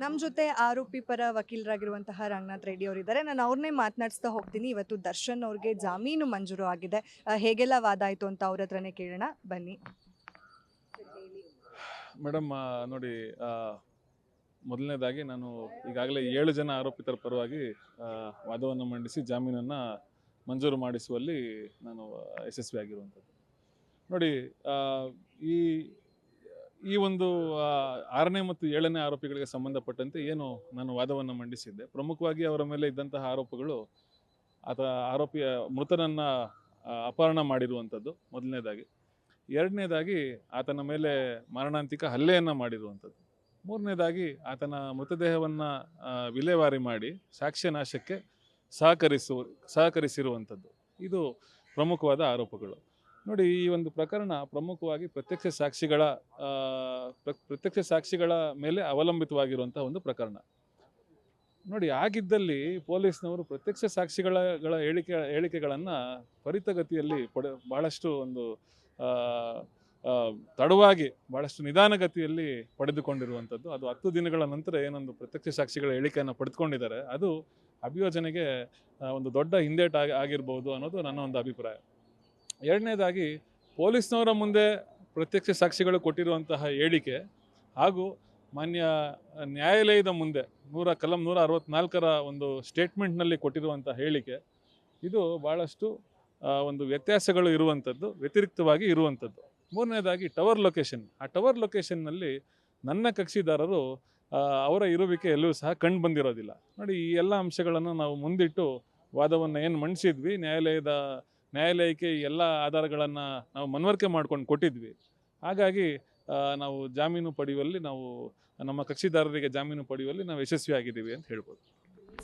ನಮ್ಮ ಜೊತೆ ಆರೋಪಿ ಪರ ವಕೀಲರಾಗಿರುವಂತಹ ರಂಗನಾಥ್ ರೆಡ್ಡಿ ಅವರಿದ್ದಾರೆ. ನಾನು ಅವ್ರನ್ನೇ ಮಾತನಾಡಿಸ್ತಾ ಹೋಗ್ತೀನಿ. ಇವತ್ತು ದರ್ಶನ್ ಅವ್ರಿಗೆ ಜಾಮೀನು ಮಂಜೂರು ಆಗಿದೆ. ಹೇಗೆಲ್ಲ ವಾದ ಆಯಿತು ಅಂತ ಅವ್ರ ಹತ್ರನೇ ಕೇಳೋಣ. ಬನ್ನಿ. ಮೇಡಮ್ ನೋಡಿ ಮೊದಲನೇದಾಗಿ ನಾನು ಈಗಾಗಲೇ ಏಳು ಜನ ಆರೋಪಿತರ ಪರವಾಗಿ ವಾದವನ್ನು ಮಂಡಿಸಿ ಜಾಮೀನನ್ನು ಮಂಜೂರು ಮಾಡಿಸುವಲ್ಲಿ ನಾನು ಯಶಸ್ವಿಯಾಗಿರುವಂಥದ್ದು. ನೋಡಿ ಈ ಈ ಒಂದು ಆರನೇ ಮತ್ತು ಏಳನೇ ಆರೋಪಿಗಳಿಗೆ ಸಂಬಂಧಪಟ್ಟಂತೆ ಏನು ನಾನು ವಾದವನ್ನು ಮಂಡಿಸಿದ್ದೆ. ಪ್ರಮುಖವಾಗಿ ಅವರ ಮೇಲೆ ಇದ್ದಂತಹ ಆರೋಪಗಳು, ಆತ ಆರೋಪಿಯ ಮೃತನನ್ನ ಅಪಹರಣ ಮಾಡಿರುವಂಥದ್ದು ಮೊದಲನೇದಾಗಿ. ಎರಡನೇದಾಗಿ ಆತನ ಮೇಲೆ ಮಾರಣಾಂತಿಕ ಹಲ್ಲೆಯನ್ನು ಮಾಡಿರುವಂಥದ್ದು ಮೂರನೇದಾಗಿ ಆತನ ಮೃತದೇಹವನ್ನು ವಿಲೇವಾರಿ ಮಾಡಿ ಸಾಕ್ಷ್ಯ ನಾಶಕ್ಕೆ ಸಹಕರಿಸುವ ಸಹಕರಿಸಿರುವಂಥದ್ದು ಇದು ಪ್ರಮುಖವಾದ ಆರೋಪಗಳು. ನೋಡಿ, ಈ ಒಂದು ಪ್ರಕರಣ ಪ್ರಮುಖವಾಗಿ ಪ್ರತ್ಯಕ್ಷ ಸಾಕ್ಷಿಗಳ ಪ್ರತ್ಯಕ್ಷ ಸಾಕ್ಷಿಗಳ ಮೇಲೆ ಅವಲಂಬಿತವಾಗಿರುವಂತಹ ಒಂದು ಪ್ರಕರಣ. ನೋಡಿ, ಆಗಿದ್ದಲ್ಲಿ ಪೊಲೀಸ್ನವರು ಪ್ರತ್ಯಕ್ಷ ಸಾಕ್ಷಿಗಳ ಹೇಳಿಕೆ, ಹೇಳಿಕೆಗಳನ್ನು ತ್ವರಿತಗತಿಯಲ್ಲಿ ಪಡೆ, ಬಹಳಷ್ಟು ಒಂದು ತಡವಾಗಿ, ಬಹಳಷ್ಟು ನಿಧಾನಗತಿಯಲ್ಲಿ ಪಡೆದುಕೊಂಡಿರುವಂಥದ್ದು. ಅದು ಹತ್ತು ದಿನಗಳ ನಂತರ ಏನೊಂದು ಪ್ರತ್ಯಕ್ಷ ಸಾಕ್ಷಿಗಳ ಹೇಳಿಕೆಯನ್ನು ಪಡೆದುಕೊಂಡಿದ್ದಾರೆ. ಅದು ಅಭಿಯೋಜನೆಗೆ ಒಂದು ದೊಡ್ಡ ಹಿಂದೇಟಾಗಿ ಆಗಿರ್ಬೋದು ಅನ್ನೋದು ನನ್ನ ಒಂದು ಅಭಿಪ್ರಾಯ. ಎರಡನೇದಾಗಿ ಪೊಲೀಸ್ನವರ ಮುಂದೆ ಪ್ರತ್ಯಕ್ಷ ಸಾಕ್ಷಿಗಳು ಕೊಟ್ಟಿರುವಂತಹ ಹೇಳಿಕೆ ಹಾಗೂ ಮಾನ್ಯ ನ್ಯಾಯಾಲಯದ ಮುಂದೆ ನೂರ, ಕಲಂ ನೂರ ಅರವತ್ನಾಲ್ಕರ ಒಂದು ಸ್ಟೇಟ್ಮೆಂಟ್ನಲ್ಲಿ ಕೊಟ್ಟಿರುವಂಥ ಹೇಳಿಕೆ. ಇದು ಭಾಳಷ್ಟು ಒಂದು ವ್ಯತ್ಯಾಸಗಳು ಇರುವಂಥದ್ದು ವ್ಯತಿರಿಕ್ತವಾಗಿ ಇರುವಂಥದ್ದು ಮೂರನೇದಾಗಿ ಟವರ್ ಲೊಕೇಶನ್. ಆ ಟವರ್ ಲೊಕೇಶನ್ನಲ್ಲಿ ನನ್ನ ಕಕ್ಷಿದಾರರು ಅವರ ಇರುವಿಕೆ ಎಲ್ಲೂ ಸಹ ಕಂಡು ಬಂದಿರೋದಿಲ್ಲ. ನೋಡಿ, ಈ ಎಲ್ಲ ಅಂಶಗಳನ್ನು ನಾವು ಮುಂದಿಟ್ಟು ವಾದವನ್ನು ಏನು ಮಂಡಿಸಿದ್ವಿ ನ್ಯಾಯಾಲಯದ ನ್ಯಾಯಾಲಯಕ್ಕೆ ಈ ಎಲ್ಲ ಆಧಾರಗಳನ್ನು ನಾವು ಮನವರಿಕೆ ಮಾಡ್ಕೊಂಡು ಕೊಟ್ಟಿದ್ವಿ. ಹಾಗಾಗಿ ನಾವು ಜಾಮೀನು ಪಡೆಯುವಲ್ಲಿ ನಾವು ನಮ್ಮ ಕಕ್ಷಿದಾರರಿಗೆ ಜಾಮೀನು ಪಡೆಯುವಲ್ಲಿ ನಾವು ಯಶಸ್ವಿಯಾಗಿದ್ದೀವಿ ಅಂತ ಹೇಳ್ಬೋದು.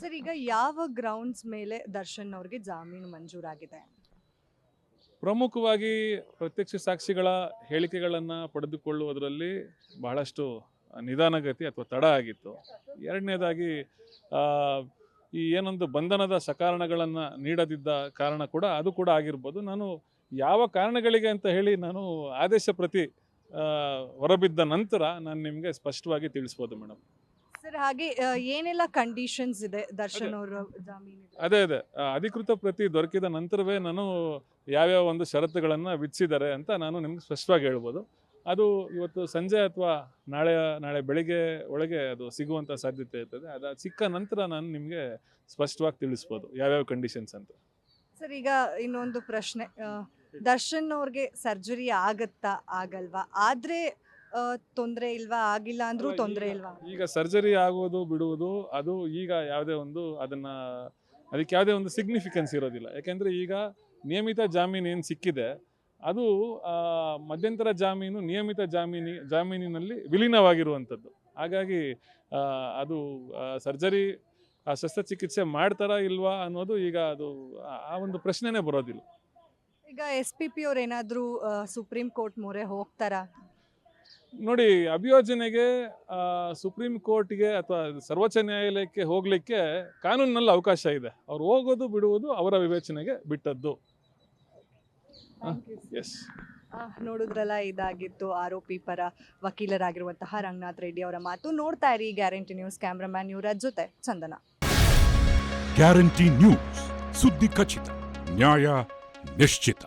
ಸರ್ ಈಗ ಯಾವ ಗ್ರೌಂಡ್ಸ್ ಮೇಲೆ ದರ್ಶನ್ ಅವ್ರಿಗೆ ಜಾಮೀನು ಮಂಜೂರಾಗಿದೆ? ಪ್ರಮುಖವಾಗಿ ಪ್ರತ್ಯಕ್ಷ ಸಾಕ್ಷಿಗಳ ಹೇಳಿಕೆಗಳನ್ನು ಪಡೆದುಕೊಳ್ಳುವುದರಲ್ಲಿ ಬಹಳಷ್ಟು ನಿಧಾನಗತಿ ಅಥವಾ ತಡ ಆಗಿತ್ತು. ಎರಡನೇದಾಗಿ ಈ ಏನೊಂದು ಬಂಧನದ ಸಕಾರಣಗಳನ್ನು ನೀಡದಿದ್ದ ಕಾರಣ ಕೂಡ ಅದು ಕೂಡ ಆಗಿರ್ಬೋದು. ನಾನು ಯಾವ ಕಾರಣಗಳಿಗೆ ಅಂತ ಹೇಳಿ ನಾನು ಆದೇಶ ಪ್ರತಿ ಹೊರಬಿದ್ದ ನಂತರ ನಾನು ನಿಮಗೆ ಸ್ಪಷ್ಟವಾಗಿ ತಿಳಿಸ್ಬೋದು ಮೇಡಮ್ ಸರ್ ಹಾಗೆ ಏನೆಲ್ಲ ಕಂಡೀಷನ್ಸ್ ಇದೆ ದರ್ಶನ್ ಅವರ ಜಾಮೀನು ಅದೇ ಅದೇ ಅಧಿಕೃತ ಪ್ರತಿ ದೊರಕಿದ ನಂತರವೇ ನಾನು ಯಾವ್ಯಾವ ಒಂದು ಷರತ್ತುಗಳನ್ನು ವಿಧಿಸಿದ್ದಾರೆ ಅಂತ ನಾನು ನಿಮ್ಗೆ ಸ್ಪಷ್ಟವಾಗಿ ಹೇಳ್ಬೋದು. ಅದು ಇವತ್ತು ಸಂಜೆ ಅಥವಾ ನಾಳೆ ನಾಳೆ ಬೆಳಿಗ್ಗೆ ಒಳಗೆ ಅದು ಸಿಗುವಂಥ ಸಾಧ್ಯತೆ ಇರ್ತದೆ. ಅದು ಸಿಕ್ಕ ನಂತರ ನಾನು ನಿಮಗೆ ಸ್ಪಷ್ಟವಾಗಿ ತಿಳಿಸ್ಬೋದು ಯಾವ್ಯಾವ ಕಂಡೀಷನ್ಸ್ ಅಂತ. ಸರ್ ಈಗ ಇನ್ನೊಂದು ಪ್ರಶ್ನೆ. ದರ್ಶನ್ ಅವ್ರಿಗೆ ಸರ್ಜರಿ ಆಗತ್ತಾ ಆಗಲ್ವಾ? ಆದ್ರೆ ತೊಂದರೆ ಇಲ್ವಾ? ಆಗಿಲ್ಲ ಅಂದ್ರೂ ತೊಂದರೆ ಇಲ್ವಾ? ಈಗ ಸರ್ಜರಿ ಆಗೋದು ಬಿಡುವುದು ಅದು ಈಗ ಯಾವುದೇ ಒಂದು ಅದನ್ನ ಅದಕ್ಕೆ ಯಾವುದೇ ಒಂದು ಸಿಗ್ನಿಫಿಕೆನ್ಸ್ ಇರೋದಿಲ್ಲ. ಯಾಕೆಂದ್ರೆ ಈಗ ನಿಯಮಿತ ಜಾಮೀನು ಏನು ಸಿಕ್ಕಿದೆ ಅದು ಮಧ್ಯಂತರ ಜಾಮೀನು ನಿಯಮಿತ ಜಾಮೀನಿ ಜಾಮೀನಿನಲ್ಲಿ ವಿಲೀನವಾಗಿರುವಂಥದ್ದು. ಹಾಗಾಗಿ ಅದು ಸರ್ಜರಿ ಶಸ್ತ್ರಚಿಕಿತ್ಸೆ ಮಾಡ್ತಾರಾ ಇಲ್ವಾ ಅನ್ನೋದು ಈಗ ಅದು ಆ- ಒಂದು ಪ್ರಶ್ನೆನೇ ಬರೋದಿಲ್ಲ. ಈಗ ಎಸ್ ಪಿ ಪಿ ಅವ್ರು ಏನಾದರೂ ಸುಪ್ರೀಂ ಕೋರ್ಟ್ ಮೊರೆ ಹೋಗ್ತಾರಾ? ನೋಡಿ ಅಭಿಯೋಜನೆಗೆ ಸುಪ್ರೀಂ ಕೋರ್ಟ್ಗೆ ಅಥವಾ ಸರ್ವೋಚ್ಚ ನ್ಯಾಯಾಲಯಕ್ಕೆ ಹೋಗಲಿಕ್ಕೆ ಕಾನೂನಿನಲ್ಲಿ ಅವಕಾಶ ಇದೆ. ಅವ್ರು ಹೋಗೋದು ಬಿಡುವುದು ಅವರ ವಿವೇಚನೆಗೆ ಬಿಟ್ಟದ್ದು. ಎಸ್ ಆ, ನೋಡಿದ್ರಲ್ಲ ಇದಾಗಿತ್ತು ಆರೋಪಿ ಪರ ವಕೀಲರಾಗಿರುವಂತಹ ರಂಗನಾಥ್ ರೆಡ್ಡಿ ಅವರ ಮಾತು. ನೋಡ್ತಾ ಇರಿ ಗ್ಯಾರಂಟಿ ನ್ಯೂಸ್ ಕ್ಯಾಮ್ರಾಮ್ಯಾನ್ ಇವರ ಜೊತೆ ಚಂದನ. ಗ್ಯಾರಂಟಿ ನ್ಯೂಸ್ ಸುದ್ದಿ ಖಚಿತ ನ್ಯಾಯ ನಿಶ್ಚಿತ.